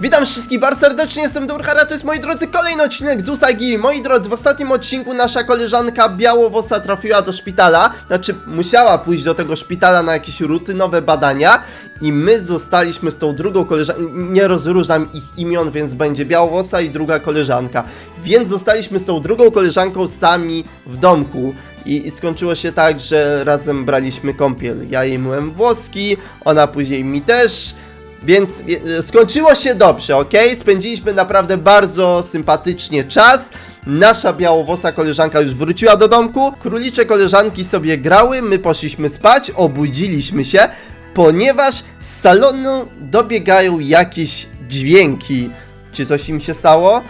Witam wszystkich bardzo serdecznie, jestem Durhara, to jest moi drodzy kolejny odcinek z Usagi. Moi drodzy, w ostatnim odcinku nasza koleżanka Białowosa trafiła do szpitala, znaczy musiała pójść do tego szpitala na jakieś rutynowe badania i my zostaliśmy z tą drugą koleżanką, nie rozróżniam ich imion, więc będzie Białowosa i druga koleżanka. Więc zostaliśmy z tą drugą koleżanką sami w domku. I, I skończyło się tak, że razem braliśmy kąpiel. Ja jej myłem włoski, ona później mi też. Więc e, skończyło się dobrze, ok? Spędziliśmy naprawdę bardzo sympatycznie czas. Nasza białowosa koleżanka już wróciła do domku. Królicze koleżanki sobie grały, my poszliśmy spać, obudziliśmy się, ponieważ z salonu dobiegają jakieś dźwięki. Czy coś im się stało?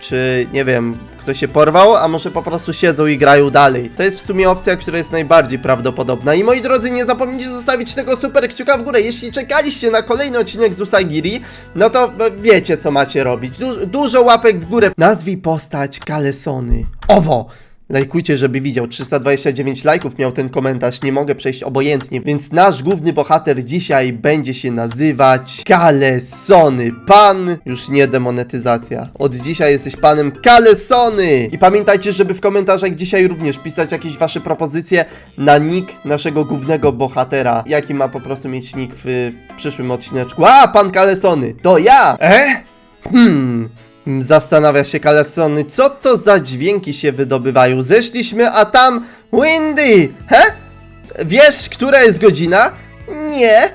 Czy nie wiem, ktoś się porwał, a może po prostu siedzą i grają dalej. To jest w sumie opcja, która jest najbardziej prawdopodobna. I moi drodzy, nie zapomnijcie zostawić tego super kciuka w górę. Jeśli czekaliście na kolejny odcinek z Usagiri, no to e, wiecie co macie robić. Du dużo łapek w górę. Nazwij postać Kalesony. Owo! Lajkujcie, żeby widział. 329 lajków miał ten komentarz, nie mogę przejść obojętnie, więc nasz główny bohater dzisiaj będzie się nazywać Kalesony. Pan, już nie demonetyzacja. Od dzisiaj jesteś panem Kalesony. I pamiętajcie, żeby w komentarzach dzisiaj również pisać jakieś wasze propozycje na nick naszego głównego bohatera. Jaki ma po prostu mieć nick w przyszłym odcineczku. A, pan Kalesony, to ja! E? Hmm... Zastanawia się Kalesony, co to za dźwięki się wydobywają. Zeszliśmy, a tam Windy! He? Wiesz, która jest godzina? Nie.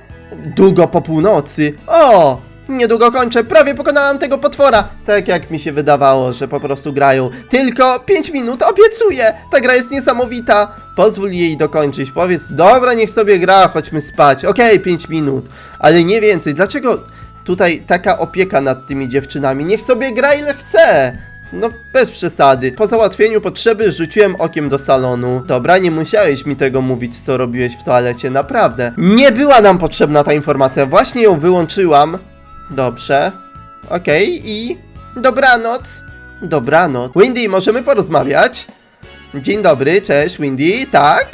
Długo po północy. O! Niedługo kończę, prawie pokonałam tego potwora. Tak jak mi się wydawało, że po prostu grają. Tylko 5 minut, obiecuję! Ta gra jest niesamowita. Pozwól jej dokończyć. Powiedz, dobra, niech sobie gra, chodźmy spać. Okej, 5 minut, ale nie więcej. Dlaczego tutaj taka opieka nad tymi dziewczynami? Niech sobie gra ile chce. No, bez przesady. Po załatwieniu potrzeby rzuciłem okiem do salonu. Dobra, nie musiałeś mi tego mówić, co robiłeś w toalecie, naprawdę. Nie była nam potrzebna ta informacja, właśnie ją wyłączyłam. Dobrze. Okej, i... Dobranoc. Dobranoc. Windy, możemy porozmawiać? Dzień dobry, cześć Windy, tak?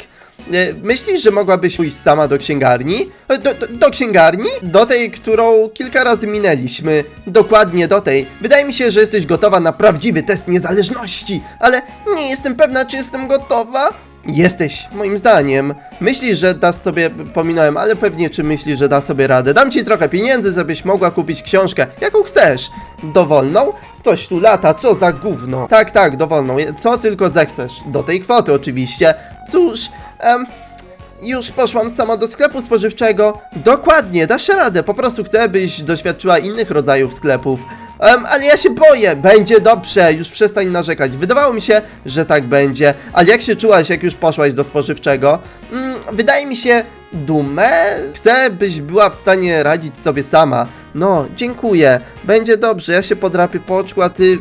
E, Myślisz, że mogłabyś pójść sama do księgarni? E, Do, do, do księgarni? Do tej, którą kilka razy minęliśmy. Dokładnie do tej. Wydaje mi się, że jesteś gotowa na prawdziwy test niezależności, ale nie jestem pewna, czy jestem gotowa. Jesteś, moim zdaniem. Myślisz, że dasz sobie, pominąłem, ale pewnie czy myślisz, że da sobie radę. Dam ci trochę pieniędzy, żebyś mogła kupić książkę, jaką chcesz. Dowolną? Coś tu lata, co za gówno. Tak, tak, dowolną, co tylko zechcesz. Do tej kwoty oczywiście. Cóż, em, już poszłam sama do sklepu spożywczego. Dokładnie, dasz radę. Po prostu chcę, byś doświadczyła innych rodzajów sklepów. Em, ale ja się boję. Będzie dobrze, już przestań narzekać. Wydawało mi się, że tak będzie. Ale jak się czułaś, jak już poszłaś do spożywczego? Mm, wydaje mi się dumę. Chcę, byś była w stanie radzić sobie sama. No, dziękuję. Będzie dobrze, ja się podrapię po oczku, a ty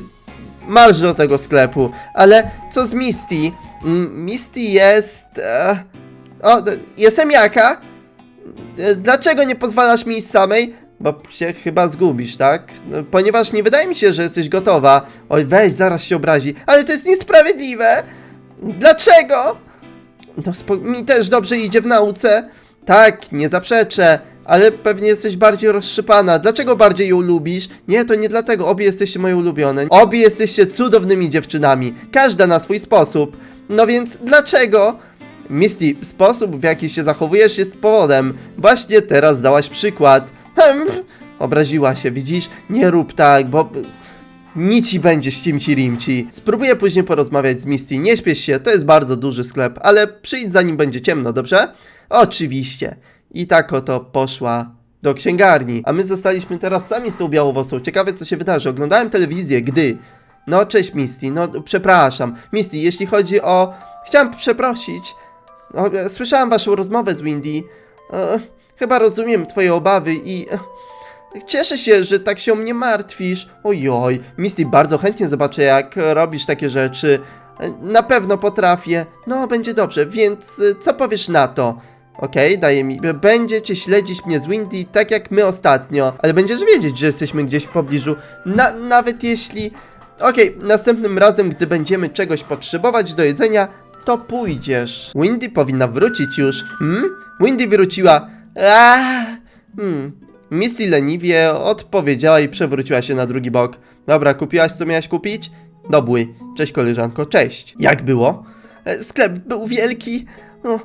marsz do tego sklepu. Ale co z Misty? Misty jest... E... O, jestem jaka? E, Dlaczego nie pozwalasz mi iść samej? Bo się chyba zgubisz, tak? No, ponieważ nie wydaje mi się, że jesteś gotowa. Oj, weź, zaraz się obrazi. Ale to jest niesprawiedliwe! Dlaczego? No, mi też dobrze idzie w nauce. Tak, nie zaprzeczę. Ale pewnie jesteś bardziej rozszypana. Dlaczego bardziej ją lubisz? Nie, to nie dlatego. Obie jesteście moje ulubione. Obie jesteście cudownymi dziewczynami. Każda na swój sposób. No więc dlaczego? Misty, sposób w jaki się zachowujesz jest powodem. Właśnie teraz dałaś przykład. Hm, obraziła się, widzisz? Nie rób tak, bo... Nic ci będzie ścimci rimci. Spróbuję później porozmawiać z Misty. Nie śpiesz się, to jest bardzo duży sklep, ale przyjdź zanim będzie ciemno, dobrze? Oczywiście. I tak oto poszła do księgarni. A my zostaliśmy teraz sami z tą białowłosą. Ciekawe co się wydarzy. Oglądałem telewizję, gdy... No, cześć Misty, no przepraszam. Misty, jeśli chodzi o... Chciałam przeprosić. O, e, słyszałam waszą rozmowę z Windy. E, chyba rozumiem twoje obawy i... E, Cieszę się, że tak się o mnie martwisz. Ojoj, Misty, bardzo chętnie zobaczę, jak robisz takie rzeczy. E, Na pewno potrafię. No, będzie dobrze, więc co powiesz na to? Okej, daje mi. Będzie cię śledzić mnie z Windy, tak jak my ostatnio. Ale będziesz wiedzieć, że jesteśmy gdzieś w pobliżu. Na, nawet jeśli. Okej, następnym razem, gdy będziemy czegoś potrzebować do jedzenia, to pójdziesz. Windy powinna wrócić już. Hmm? Windy wróciła. Aaaa! Hmm. Misty leniwie odpowiedziała i przewróciła się na drugi bok. Dobra, kupiłaś co miałaś kupić? Dobły. Cześć koleżanko, cześć. Jak było? E, Sklep był wielki. O,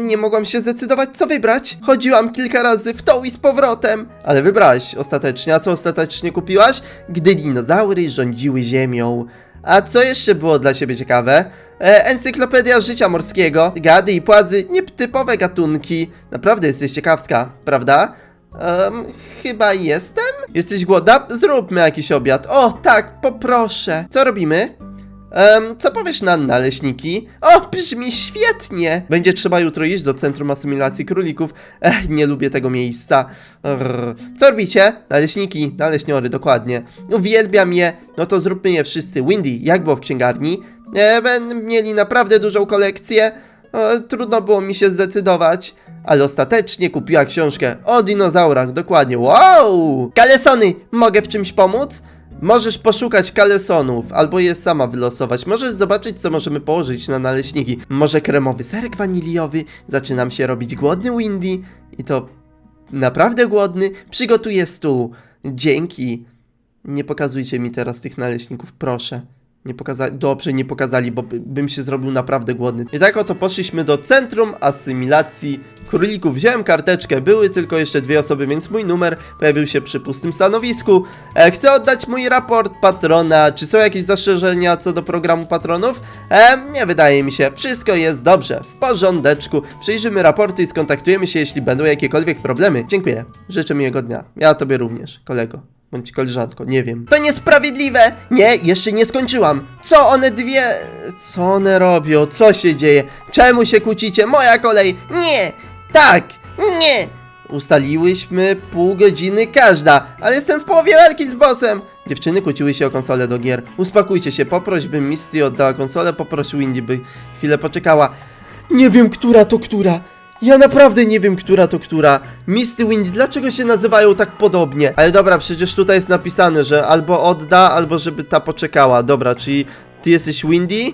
nie mogłam się zdecydować, co wybrać. Chodziłam kilka razy w tą i z powrotem. Ale wybrałaś ostatecznie. A co ostatecznie kupiłaś? Gdy dinozaury rządziły ziemią. A co jeszcze było dla ciebie ciekawe? E, encyklopedia życia morskiego. Gady i płazy, nietypowe gatunki. Naprawdę jesteś ciekawska, prawda? Chyba jestem? Jesteś głodna? Zróbmy jakiś obiad. O, tak, poproszę. Co robimy? Co powiesz na naleśniki? O, brzmi świetnie! Będzie trzeba jutro iść do Centrum Asymilacji Królików. Ech, nie lubię tego miejsca. Rrr. Co robicie? Naleśniki, naleśniory, dokładnie. Uwielbiam je. No to zróbmy je wszyscy. Windy, jak było w księgarni? E, ben, mieli naprawdę dużą kolekcję. E, trudno było mi się zdecydować. Ale ostatecznie kupiła książkę o dinozaurach, dokładnie. Wow! Kalesony, mogę w czymś pomóc? Możesz poszukać kalesonów, albo je sama wylosować. Możesz zobaczyć, co możemy położyć na naleśniki. Może kremowy serek waniliowy? Zaczynam się robić głodny, Windy. I to naprawdę głodny. Przygotuję stół. Dzięki. Nie pokazujcie mi teraz tych naleśników, proszę. Nie pokazali, dobrze, nie pokazali, bo by- bym się zrobił naprawdę głodny. I tak oto poszliśmy do centrum asymilacji królików. Wziąłem karteczkę, były tylko jeszcze dwie osoby, więc mój numer pojawił się przy pustym stanowisku. E, chcę oddać mój raport patrona. Czy są jakieś zastrzeżenia co do programu patronów? E, nie wydaje mi się. Wszystko jest dobrze, w porządeczku. Przejrzymy raporty i skontaktujemy się, jeśli będą jakiekolwiek problemy. Dziękuję. Życzę miłego dnia. Ja tobie również, kolego. Bądź koleżanko, nie wiem. To niesprawiedliwe! Nie, jeszcze nie skończyłam. Co one dwie... Co one robią? Co się dzieje? Czemu się kłócicie? Moja kolej! Nie! Tak! Nie! Ustaliłyśmy pół godziny każda, ale jestem w połowie walki z bossem! Dziewczyny kłóciły się o konsolę do gier. Uspokójcie się, poproś, by Misty oddała konsolę, poproś Windy, by chwilę poczekała. Nie wiem, która to która. Ja naprawdę nie wiem, która to która. Misty Wind, dlaczego się nazywają tak podobnie? Ale dobra, przecież tutaj jest napisane, że albo odda, albo żeby ta poczekała. Dobra, czyli ty jesteś Windy?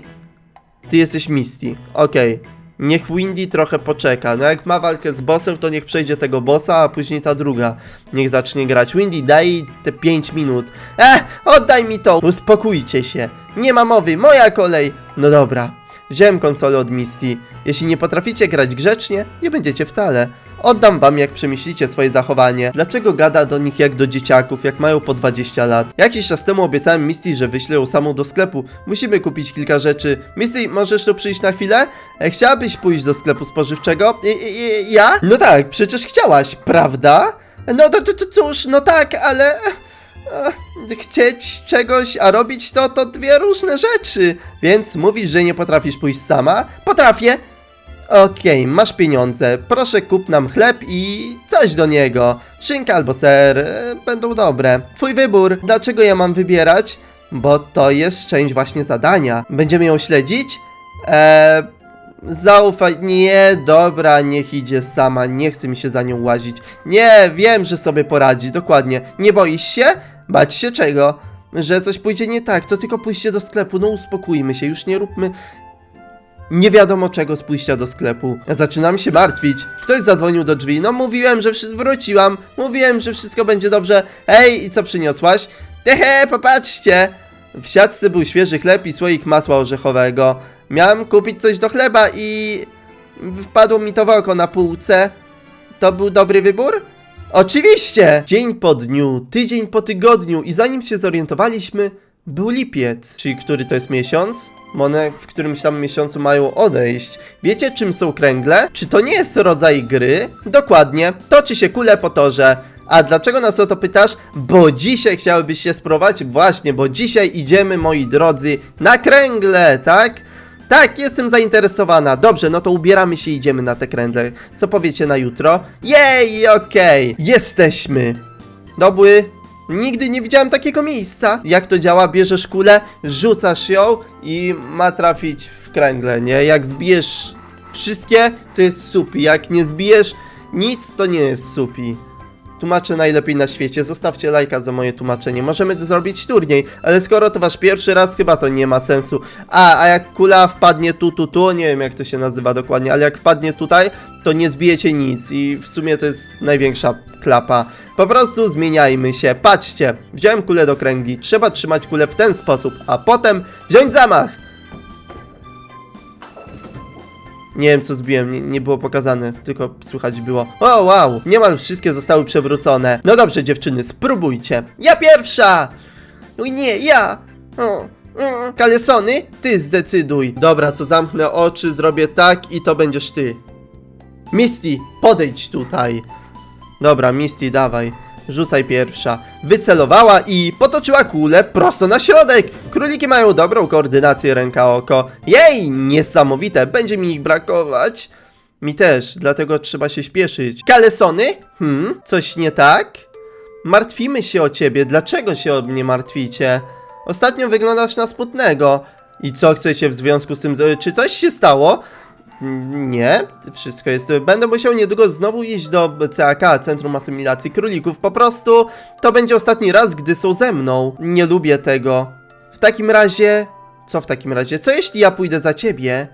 Ty jesteś Misty. Okej. Niech Windy trochę poczeka. No jak ma walkę z bossem, to niech przejdzie tego bossa, a później ta druga. Niech zacznie grać. Windy, daj te 5 minut. Eh, oddaj mi to! Uspokójcie się. Nie ma mowy, moja kolej. No dobra. Wziąłem konsolę od Misty. Jeśli nie potraficie grać grzecznie, nie będziecie wcale. Oddam wam, jak przemyślicie swoje zachowanie. Dlaczego gada do nich jak do dzieciaków, jak mają po 20 lat? Jakiś czas temu obiecałem Misty, że wyślę ją samą do sklepu. Musimy kupić kilka rzeczy. Misty, możesz tu przyjść na chwilę? E, chciałabyś pójść do sklepu spożywczego? I, i, ja? No tak, przecież chciałaś, prawda? No to, to, to cóż, no tak, ale... E, Chcieć czegoś, a robić to, to dwie różne rzeczy. Więc mówisz, że nie potrafisz pójść sama? Potrafię. Okej, masz pieniądze. Proszę kup nam chleb i coś do niego. Szynka albo ser, e, będą dobre. Twój wybór. Dlaczego ja mam wybierać? Bo to jest część właśnie zadania. Będziemy ją śledzić? Eee, zaufaj. Nie, dobra, niech idzie sama. Nie chce mi się za nią łazić. Nie, wiem, że sobie poradzi, dokładnie. Nie boisz się? Bać się czego? Że coś pójdzie nie tak, to tylko pójście do sklepu. No uspokójmy się, już nie róbmy nie wiadomo czego z pójścia do sklepu. Zaczynam się martwić. Ktoś zadzwonił do drzwi. No mówiłem, że wróciłam. Mówiłem, że wszystko będzie dobrze. Hej, i co przyniosłaś? Hehe, popatrzcie. W siatce był świeży chleb i słoik masła orzechowego. Miałem kupić coś do chleba i... Wpadło mi to w oko na półce. To był dobry wybór? Oczywiście! Dzień po dniu, tydzień po tygodniu i zanim się zorientowaliśmy, był lipiec. Czyli który to jest miesiąc? One w którymś tam miesiącu mają odejść. Wiecie czym są kręgle? Czy to nie jest rodzaj gry? Dokładnie, toczy się kule po torze. A dlaczego nas o to pytasz? Bo dzisiaj chciałybyś się spróbować? Właśnie, bo dzisiaj idziemy, moi drodzy, na kręgle, tak? Tak, jestem zainteresowana. Dobrze, no to ubieramy się i idziemy na te kręgle. Co powiecie na jutro? Jej, okej. Jesteśmy. Dobły. Nigdy nie widziałem takiego miejsca. Jak to działa? Bierzesz kulę, rzucasz ją i ma trafić w kręgle, nie? Jak zbijesz wszystkie, to jest supi. Jak nie zbijesz nic, to nie jest supi. Tłumaczę najlepiej na świecie. Zostawcie lajka za moje tłumaczenie. Możemy zrobić turniej, ale skoro to wasz pierwszy raz, chyba to nie ma sensu. A, a jak kula wpadnie tu, tu, tu, nie wiem jak to się nazywa dokładnie, ale jak wpadnie tutaj, to nie zbijecie nic i w sumie to jest największa klapa. Po prostu zmieniajmy się. Patrzcie, wziąłem kulę do kręgli. Trzeba trzymać kulę w ten sposób, a potem wziąć zamach. Nie wiem co zbiłem, nie, nie było pokazane, tylko słychać było. O wow, niemal wszystkie zostały przewrócone. No dobrze dziewczyny, spróbujcie. Ja pierwsza! Oj nie, ja! O, Kalesony, ty zdecyduj. Dobra, to zamknę oczy, zrobię tak i to będziesz ty. Misty, podejdź tutaj. Dobra, Misty, dawaj. Rzucaj pierwsza. Wycelowała i potoczyła kulę prosto na środek. Króliki mają dobrą koordynację ręka-oko. Jej, niesamowite, będzie mi ich brakować. Mi też, dlatego trzeba się śpieszyć. Kalesony? Hmm, coś nie tak? Martwimy się o ciebie, dlaczego się o mnie martwicie? Ostatnio wyglądasz na smutnego. I co chcecie w związku z tym, z- czy coś się stało? Nie, wszystko jest. Będę musiał niedługo znowu iść do CAK, Centrum Asymilacji Królików. Po prostu to będzie ostatni raz, gdy są ze mną. Nie lubię tego. W takim razie. Co w takim razie? Co jeśli ja pójdę za ciebie?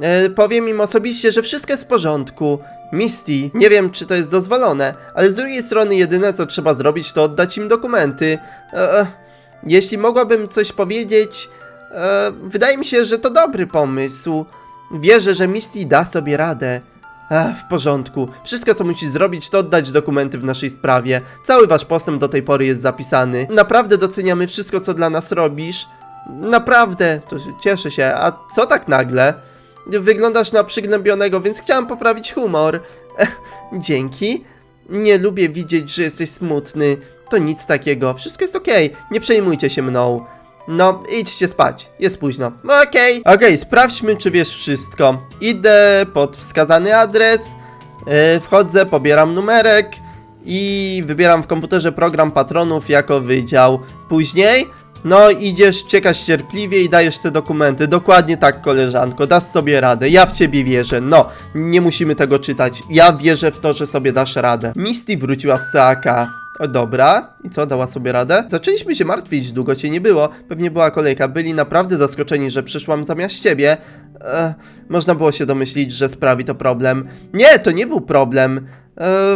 E, powiem im osobiście, że wszystko jest w porządku. Misty, nie wiem czy to jest dozwolone, ale z drugiej strony jedyne co trzeba zrobić to oddać im dokumenty. E, jeśli mogłabym coś powiedzieć, e, wydaje mi się, że to dobry pomysł. Wierzę, że Misty da sobie radę. Ach, w porządku. Wszystko, co musisz zrobić, to oddać dokumenty w naszej sprawie. Cały wasz postęp do tej pory jest zapisany. Naprawdę doceniamy wszystko, co dla nas robisz. Naprawdę, to cieszę się. A co tak nagle? Wyglądasz na przygnębionego, więc chciałam poprawić humor. Ech, dzięki. Nie lubię widzieć, że jesteś smutny. To nic takiego. Wszystko jest okej. Nie przejmujcie się mną. No, idźcie spać. Jest późno. Okej. Okej, sprawdźmy, czy wiesz wszystko. Idę pod wskazany adres. Yy, wchodzę, pobieram numerek. I wybieram w komputerze program patronów jako wydział. Później, no idziesz, czekasz cierpliwie i dajesz te dokumenty. Dokładnie tak, koleżanko, dasz sobie radę. Ja w ciebie wierzę. No, nie musimy tego czytać. Ja wierzę w to, że sobie dasz radę. Misty wróciła z CAK. Dobra. I co, dała sobie radę? Zaczęliśmy się martwić, długo cię nie było. Pewnie była kolejka. Byli naprawdę zaskoczeni, że przyszłam zamiast ciebie. Można było się domyślić, że sprawi to problem. Nie, to nie był problem.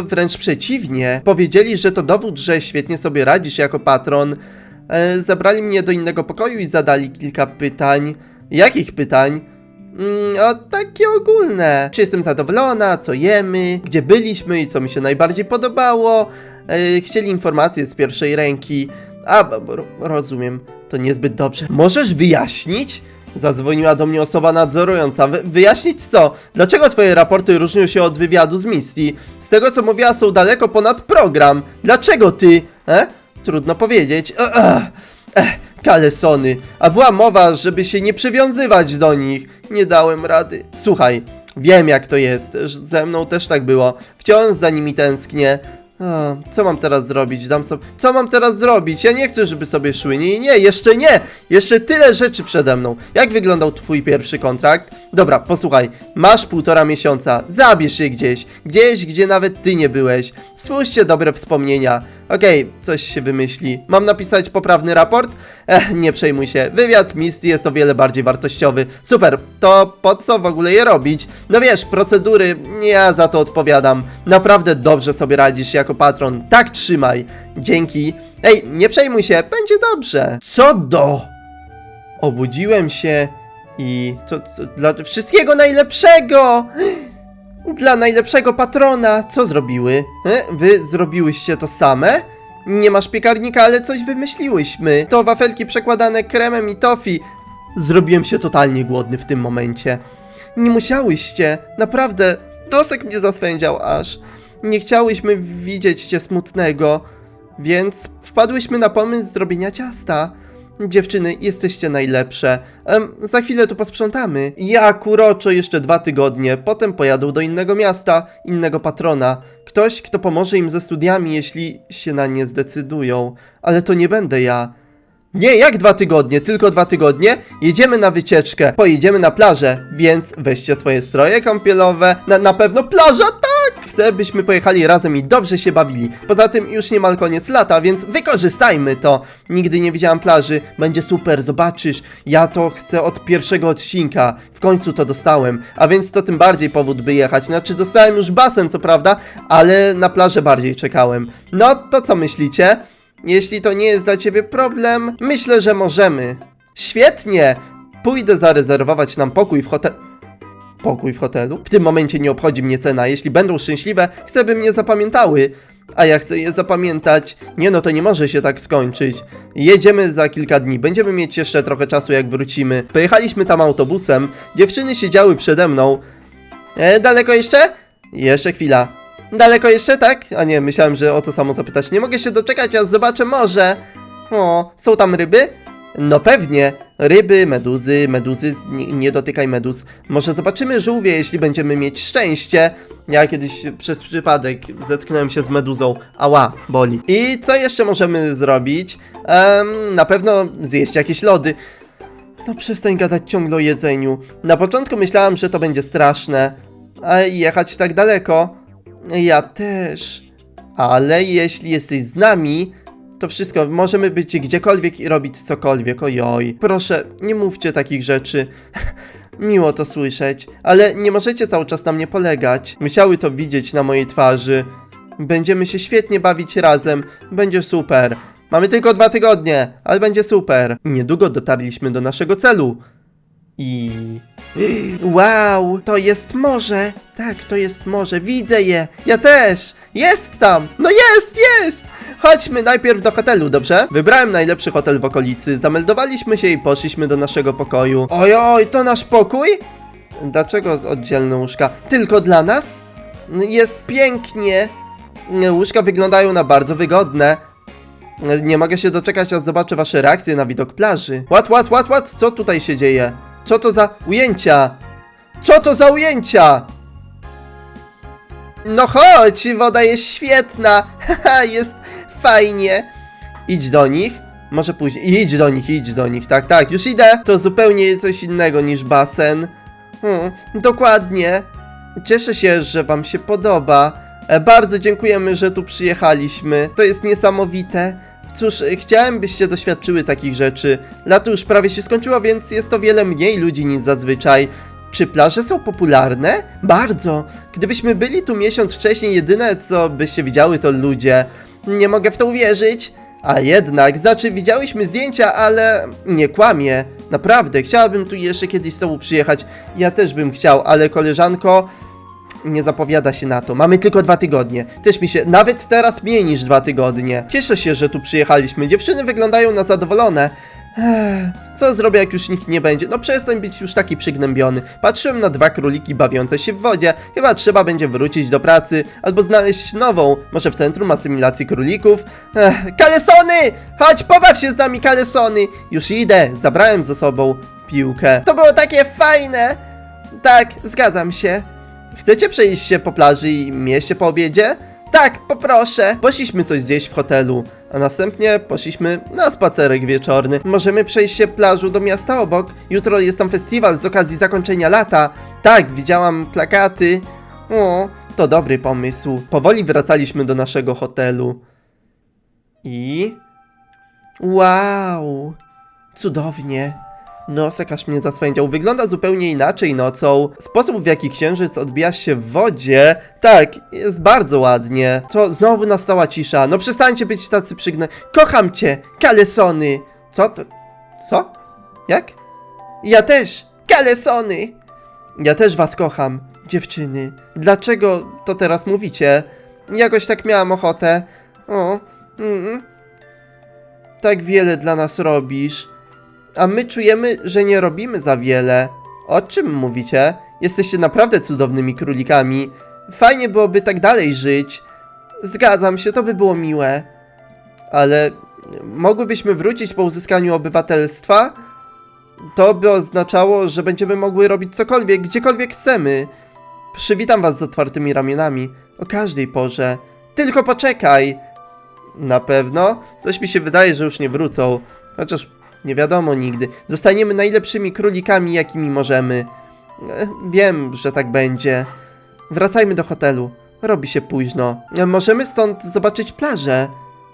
Wręcz przeciwnie. Powiedzieli, że to dowód, że świetnie sobie radzisz jako patron. E, zabrali mnie do innego pokoju i zadali kilka pytań. Jakich pytań? Mm, o takie ogólne. Czy jestem zadowolona, co jemy, gdzie byliśmy i co mi się najbardziej podobało. Chcieli informacje z pierwszej ręki. A, rozumiem, to niezbyt dobrze. Możesz wyjaśnić? Zadzwoniła do mnie osoba nadzorująca. Wy wyjaśnić co? Dlaczego twoje raporty różnią się od wywiadu z Misty? Z tego co mówiła są daleko ponad program. Dlaczego ty? E? Trudno powiedzieć. E, e, e, kalesony. A była mowa, żeby się nie przywiązywać do nich. Nie dałem rady. Słuchaj, wiem jak to jest. Ze mną też tak było. Wciąż za nimi tęsknię. Co mam teraz zrobić? Dam sobie. Co mam teraz zrobić? Ja nie chcę, żeby sobie szły. Nie, nie, jeszcze nie! Jeszcze tyle rzeczy przede mną. Jak wyglądał twój pierwszy kontrakt? Dobra, posłuchaj. Masz półtora miesiąca. Zabierz się gdzieś. Gdzieś, gdzie nawet ty nie byłeś. Stwórzcie dobre wspomnienia. Okej, coś się wymyśli. Mam napisać poprawny raport? Ech, nie przejmuj się. Wywiad Misty jest o wiele bardziej wartościowy. Super, to po co w ogóle je robić? No wiesz, procedury, ja za to odpowiadam. Naprawdę dobrze sobie radzisz jako patron. Tak trzymaj. Dzięki. Ej, nie przejmuj się, będzie dobrze. Co do? Obudziłem się i co, co dla wszystkiego najlepszego! Dla najlepszego patrona! Co zrobiły? E? Wy zrobiłyście to same? Nie masz piekarnika, ale coś wymyśliłyśmy. To wafelki przekładane kremem i tofi. Zrobiłem się totalnie głodny w tym momencie. Nie musiałyście, naprawdę. Nosek mnie zaswędział aż. Nie chciałyśmy widzieć cię smutnego, więc wpadłyśmy na pomysł zrobienia ciasta. Dziewczyny, jesteście najlepsze. Za chwilę tu posprzątamy. Ja, kuroczo, jeszcze dwa tygodnie. Potem pojadą do innego miasta, innego patrona. Ktoś, kto pomoże im ze studiami, jeśli się na nie zdecydują. Ale to nie będę ja. Nie, jak dwa tygodnie? Tylko dwa tygodnie? Jedziemy na wycieczkę. Pojedziemy na plażę, więc weźcie swoje stroje kąpielowe. Na, na pewno plaża, tak! Chcę, byśmy pojechali razem i dobrze się bawili. Poza tym już niemal koniec lata, więc wykorzystajmy to. Nigdy nie widziałam plaży, będzie super, zobaczysz. Ja to chcę od pierwszego odcinka. W końcu to dostałem, a więc to tym bardziej powód, by jechać. Znaczy, dostałem już basen, co prawda, ale na plażę bardziej czekałem. No, to co myślicie? Jeśli to nie jest dla ciebie problem, myślę, że możemy. Świetnie! Pójdę zarezerwować nam pokój w hotelu. Pokój w hotelu? W tym momencie nie obchodzi mnie cena. Jeśli będą szczęśliwe, chcę, by mnie zapamiętały. A ja chcę je zapamiętać. Nie no, to nie może się tak skończyć. Jedziemy za kilka dni. Będziemy mieć jeszcze trochę czasu, jak wrócimy. Pojechaliśmy tam autobusem. Dziewczyny siedziały przede mną. E, daleko jeszcze? Jeszcze chwila. Daleko jeszcze, tak? A nie, myślałem, że o to samo zapytać. Nie mogę się doczekać, aż zobaczę morze. O, są tam ryby? No pewnie. Ryby, meduzy, meduzy, nie, nie dotykaj meduz. Może zobaczymy żółwie, jeśli będziemy mieć szczęście. Ja kiedyś przez przypadek zetknąłem się z meduzą. Ała, boli. I co jeszcze możemy zrobić? Em, na pewno zjeść jakieś lody. No przestań gadać ciągle o jedzeniu. Na początku myślałam, że to będzie straszne. A jechać tak daleko? Ja też. Ale jeśli jesteś z nami, to wszystko, możemy być gdziekolwiek i robić cokolwiek, ojoj. Proszę, nie mówcie takich rzeczy. Miło to słyszeć, ale nie możecie cały czas na mnie polegać. Musiały to widzieć na mojej twarzy. Będziemy się świetnie bawić razem, będzie super. Mamy tylko dwa tygodnie, ale będzie super. Niedługo dotarliśmy do naszego celu. I... Wow, to jest morze. Tak, to jest morze, widzę je. Ja też. Jest tam. No jest, jest. Chodźmy najpierw do hotelu, dobrze? Wybrałem najlepszy hotel w okolicy, zameldowaliśmy się i poszliśmy do naszego pokoju. Ojoj, to nasz pokój? Dlaczego oddzielne łóżka? Tylko dla nas? Jest pięknie. Łóżka wyglądają na bardzo wygodne. Nie mogę się doczekać, aż zobaczę wasze reakcje na widok plaży. What, what, what, what? Co tutaj się dzieje? Co to za ujęcia? Co to za ujęcia? No chodź, woda jest świetna. Haha, jest fajnie. Idź do nich. Może później. Idź do nich, idź do nich. Tak, tak, już idę. To zupełnie coś innego niż basen. Hmm, dokładnie. Cieszę się, że wam się podoba. E, Bardzo dziękujemy, że tu przyjechaliśmy. To jest niesamowite. Cóż, e, chciałem, byście doświadczyły takich rzeczy. Lato już prawie się skończyło, więc jest to wiele mniej ludzi niż zazwyczaj. Czy plaże są popularne? Bardzo. Gdybyśmy byli tu miesiąc wcześniej, jedyne co byście widziały to ludzie. Nie mogę w to uwierzyć. A jednak, znaczy widziałyśmy zdjęcia, ale nie kłamie. Naprawdę, chciałabym tu jeszcze kiedyś z tobą przyjechać. Ja też bym chciał, ale koleżanko, nie zapowiada się na to. Mamy tylko dwa tygodnie. Też mi się, nawet teraz mniej niż dwa tygodnie. Cieszę się, że tu przyjechaliśmy. Dziewczyny wyglądają na zadowolone. Co zrobię, jak już nikt nie będzie? No przestań być już taki przygnębiony. Patrzyłem na dwa króliki bawiące się w wodzie. Chyba trzeba będzie wrócić do pracy, albo znaleźć nową. Może w centrum asymilacji królików. Ech, kalesony! Chodź, pobaw się z nami, kalesony! Już idę, zabrałem ze sobą piłkę. To było takie fajne! Tak, zgadzam się. Chcecie przejść się po plaży i mieście po obiedzie? Tak, poproszę. Poszliśmy coś zjeść w hotelu, a następnie poszliśmy na spacerek wieczorny. Możemy przejść się plażą do miasta obok. Jutro jest tam festiwal z okazji zakończenia lata. Tak, widziałam plakaty. O, to dobry pomysł. Powoli wracaliśmy do naszego hotelu. I... Wow! Cudownie. Nosek aż mnie zaswędział. Wygląda zupełnie inaczej nocą. Sposób w jaki księżyc odbija się w wodzie, tak, jest bardzo ładnie. To znowu nastała cisza. No przestańcie być tacy przygnę. Kocham cię, kalesony. Co to? Co? Jak? Ja też, kalesony. Ja też was kocham, dziewczyny. Dlaczego to teraz mówicie? Jakoś tak miałam ochotę. O, mm, tak wiele dla nas robisz. A my czujemy, że nie robimy za wiele. O czym mówicie? Jesteście naprawdę cudownymi królikami. Fajnie byłoby tak dalej żyć. Zgadzam się, to by było miłe. Ale mogłybyśmy wrócić po uzyskaniu obywatelstwa? To by oznaczało, że będziemy mogły robić cokolwiek, gdziekolwiek chcemy. Przywitam was z otwartymi ramionami o każdej porze. Tylko poczekaj! Na pewno? Coś mi się wydaje, że już nie wrócą. Chociaż nie wiadomo nigdy. Zostaniemy najlepszymi królikami, jakimi możemy. E, Wiem, że tak będzie. Wracajmy do hotelu. robi się późno. E, Możemy stąd zobaczyć plażę.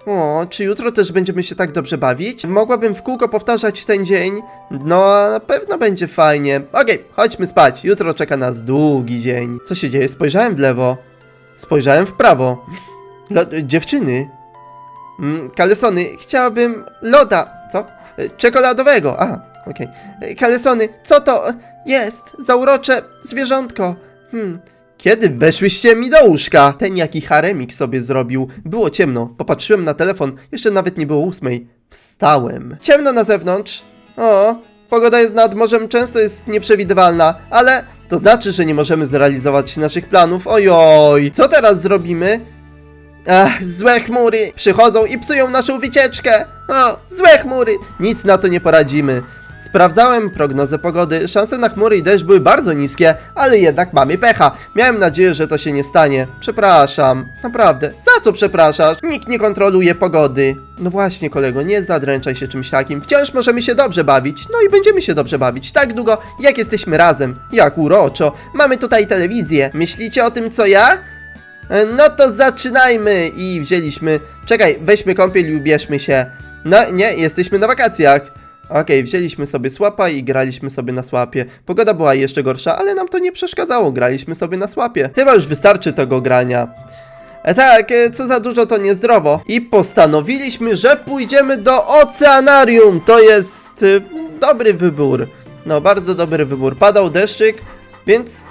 O, czy jutro też będziemy się tak dobrze bawić? Mogłabym w kółko powtarzać ten dzień. No, na pewno będzie fajnie. Okej, chodźmy spać. Jutro czeka nas długi dzień. Co się dzieje? Spojrzałem w lewo. Spojrzałem w prawo. Lo dziewczyny. Mm, kalesony, chciałabym loda. Co? E, Czekoladowego. A, okej. E, Kalesony, co to jest? Zaurocze zwierzątko. Hmm. Kiedy weszłyście mi do łóżka? Ten jaki haremik sobie zrobił. Było ciemno. Popatrzyłem na telefon. Jeszcze nawet nie było ósmej. Wstałem. Ciemno na zewnątrz. O, pogoda jest nad morzem często jest nieprzewidywalna, ale to znaczy, że nie możemy zrealizować naszych planów. Ojoj. Co teraz zrobimy? Ach, złe chmury przychodzą i psują naszą wycieczkę. O, złe chmury. Nic na to nie poradzimy. Sprawdzałem prognozę pogody. Szanse na chmury i deszcz były bardzo niskie, ale jednak mamy pecha. Miałem nadzieję, że to się nie stanie. Przepraszam. Naprawdę. Za co przepraszasz? Nikt nie kontroluje pogody. No właśnie, kolego, nie zadręczaj się czymś takim. Wciąż możemy się dobrze bawić. No i będziemy się dobrze bawić. Tak długo, jak jesteśmy razem. Jak uroczo. Mamy tutaj telewizję. Myślicie o tym, co ja? E, No to zaczynajmy i wzięliśmy. Czekaj, weźmy kąpiel i ubierzmy się. No nie, jesteśmy na wakacjach. Okej, wzięliśmy sobie słapa i graliśmy sobie na słapie. Pogoda była jeszcze gorsza, ale nam to nie przeszkadzało. Graliśmy sobie na słapie. Chyba już wystarczy tego grania. E, tak, e, co za dużo to niezdrowo. I postanowiliśmy, że pójdziemy do oceanarium. To jest e, dobry wybór. No, bardzo dobry wybór. Padał deszczyk, więc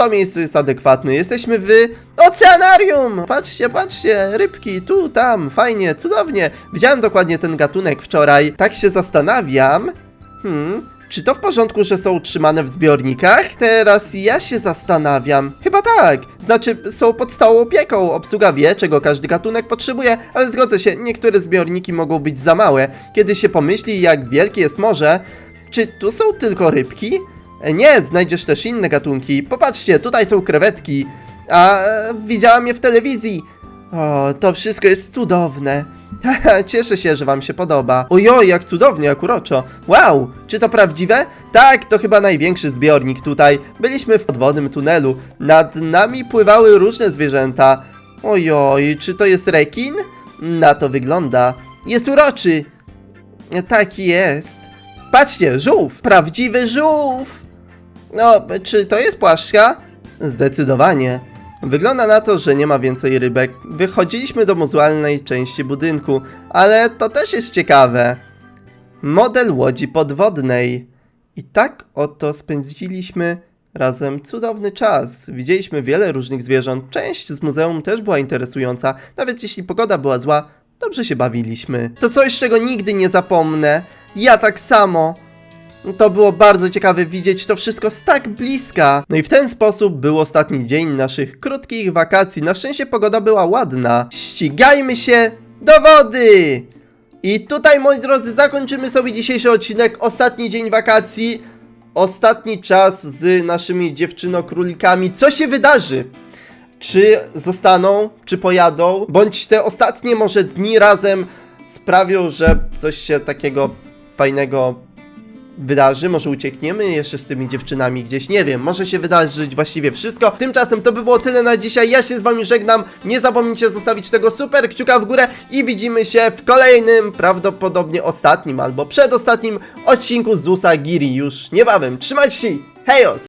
to miejsce jest adekwatne. Jesteśmy w oceanarium! Patrzcie, patrzcie, rybki, tu, tam, fajnie, cudownie. Widziałem dokładnie ten gatunek wczoraj. Tak się zastanawiam. Hmm, czy to w porządku, że są trzymane w zbiornikach? Teraz ja się zastanawiam. Chyba tak. Znaczy, są pod stałą opieką. Obsługa wie, czego każdy gatunek potrzebuje, ale zgodzę się, niektóre zbiorniki mogą być za małe. Kiedy się pomyśli, jak wielkie jest morze, czy tu są tylko rybki? E, Nie, znajdziesz też inne gatunki. Popatrzcie, tutaj są krewetki. A e, widziałam je w telewizji. O, to wszystko jest cudowne. Cieszę się, że wam się podoba. Ojoj, jak cudownie, jak uroczo. Wow, czy to prawdziwe? Tak, to chyba największy zbiornik tutaj. Byliśmy w podwodnym tunelu. Nad nami pływały różne zwierzęta. Ojoj, czy to jest rekin? Na to wygląda. Jest uroczy. Tak jest. Patrzcie, żółw! Prawdziwy żółw! No, czy to jest płaszczka? Zdecydowanie. Wygląda na to, że nie ma więcej rybek. Wychodziliśmy do muzualnej części budynku, ale to też jest ciekawe. Model łodzi podwodnej. I tak oto spędziliśmy razem cudowny czas. Widzieliśmy wiele różnych zwierząt. Część z muzeum też była interesująca. Nawet jeśli pogoda była zła, dobrze się bawiliśmy. To coś, czego nigdy nie zapomnę. Ja tak samo. To było bardzo ciekawe widzieć to wszystko z tak bliska. No i w ten sposób był ostatni dzień naszych krótkich wakacji. Na szczęście pogoda była ładna. Ścigajmy się do wody! I tutaj, moi drodzy, zakończymy sobie dzisiejszy odcinek. Ostatni dzień wakacji. Ostatni czas z naszymi dziewczynokrólikami. Co się wydarzy? Czy zostaną, czy pojadą, bądź te ostatnie może dni razem sprawią, że coś się takiego fajnego wydarzy, może uciekniemy jeszcze z tymi dziewczynami gdzieś, nie wiem, może się wydarzyć właściwie wszystko. Tymczasem to by było tyle na dzisiaj, ja się z wami żegnam, nie zapomnijcie zostawić tego super kciuka w górę i widzimy się w kolejnym, prawdopodobnie ostatnim albo przedostatnim odcinku z Giri już niebawem. Trzymajcie się, hejos!